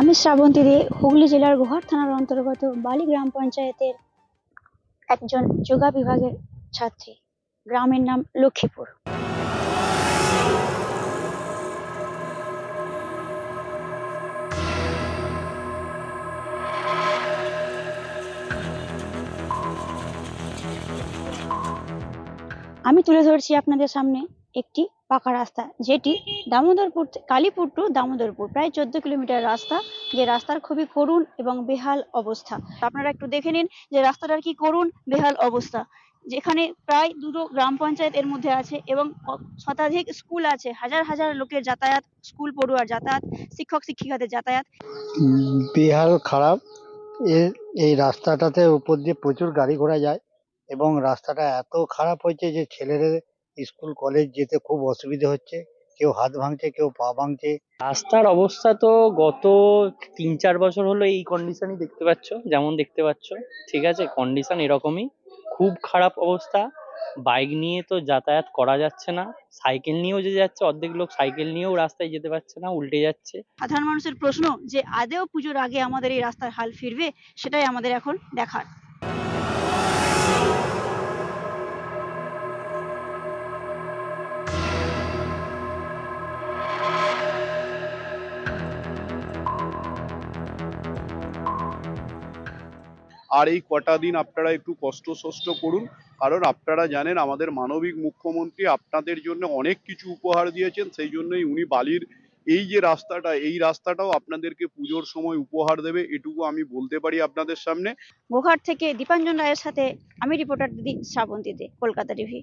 আমি শ্রাবন্তী দে, হুগলি জেলার গোহাট থানার অন্তর্গত বালি গ্রাম পঞ্চায়েতের একজন যোগা বিভাগের ছাত্রী। গ্রামের নাম লক্ষ্মীপুর। আমি তুলে ধরছি আপনাদের সামনে একটি পাকা রাস্তা, যেটি দামোদরপুর কালীপুর টু দামোদরপুর, প্রায় চোদ্দ কিলোমিটার রাস্তা, যে রাস্তার খুবই করুণ এবং বেহাল অবস্থা। আপনারা একটু দেখে নিন যে রাস্তাটার কি করুণ, বেহাল অবস্থা। যেখানে প্রায় দুটো গ্রাম পঞ্চায়েত এর মধ্যে আছে এবং শতাধিক স্কুল আছে। হাজার হাজার লোকের যাতায়াত, স্কুল পড়ুয়ার যাতায়াত, শিক্ষক শিক্ষিকাদের যাতায়াত। বেহাল, খারাপ। এর এই রাস্তাটাতে উপর দিয়ে প্রচুর গাড়ি ঘোড়া যায় এবং রাস্তাটা এত খারাপ হয়েছে যে ছেলেদের স্কুল কলেজ যেতে খুব অসুবিধা হচ্ছে। কেউ হাত ভাঙছে কেউ পা ভাঙছে। রাস্তার অবস্থা তো গত তিন চার বছর হলো এই কন্ডিশনই দেখতে পাচ্ছ যেমন দেখতে পাচ্ছ। ঠিক আছে কন্ডিশন এরকমই। খুব খারাপ অবস্থা। বাইক নিয়ে তো যাতায়াত করা যাচ্ছে না। সাইকেল নিয়েও যে যাচ্ছে অর্ধেক লোক সাইকেল নিয়েও রাস্তায় যেতে পারছে না উল্টে যাচ্ছে। সাধারণ মানুষের প্রশ্ন যে আদেও পুজোর আগে আমাদের এই রাস্তার হাল ফিরবে? সেটাই আমাদের এখন দেখার। আর এই কটা দিন আপনারা একটু কষ্ট সষ্ট করুন, কারণ আপনারা জানেন আমাদের মানবিক মুখ্যমন্ত্রী আপনাদের জন্য অনেক কিছু উপহার দিয়েছেন, সেই জন্যই উনি বালির এই যে রাস্তাটা, এই রাস্তাটাও আপনাদেরকে পুজোর সময় উপহার দেবে, এটুকু আমি বলতে পারি আপনাদের সামনে। গোঘাট থেকে দীপাঞ্জন রায়ের সাথে আমি রিপোর্টার দিদি শ্রাবন্তী দে, কলকাতা টিভি।